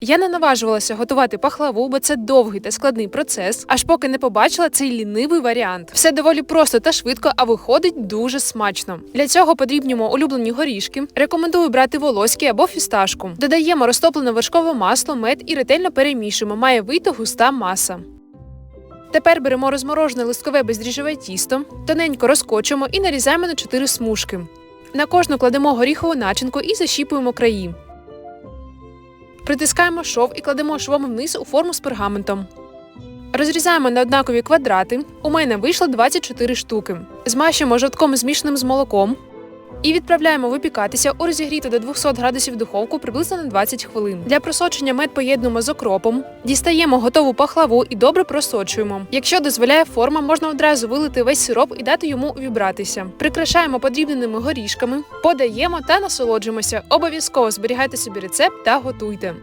Я не наважувалася готувати пахлаву, бо це довгий та складний процес, аж поки не побачила цей лінивий варіант. Все доволі просто та швидко, а виходить дуже смачно. Для цього подрібнюємо улюблені горішки. Рекомендую брати волоські або фісташку. Додаємо розтоплене вершкове масло, мед і ретельно перемішуємо. Має вийти густа маса. Тепер беремо розморожене листкове бездріжджове тісто, тоненько розкочуємо і нарізаємо на 4 смужки. На кожну кладемо горіхову начинку і защіпуємо краї. Притискаємо шов і кладемо швом вниз у форму з пергаментом. Розрізаємо на однакові квадрати. У мене вийшло 24 штуки. Змащуємо жовтком змішаним з молоком і відправляємо випікатися у розігріту до 200 градусів духовку приблизно на 20 хвилин. Для просочення мед поєднуємо з окропом, дістаємо готову пахлаву і добре просочуємо. Якщо дозволяє форма, можна одразу вилити весь сироп і дати йому увібратися. Прикрашаємо подрібненими горішками, подаємо та насолоджуємося. Обов'язково зберігайте собі рецепт та готуйте.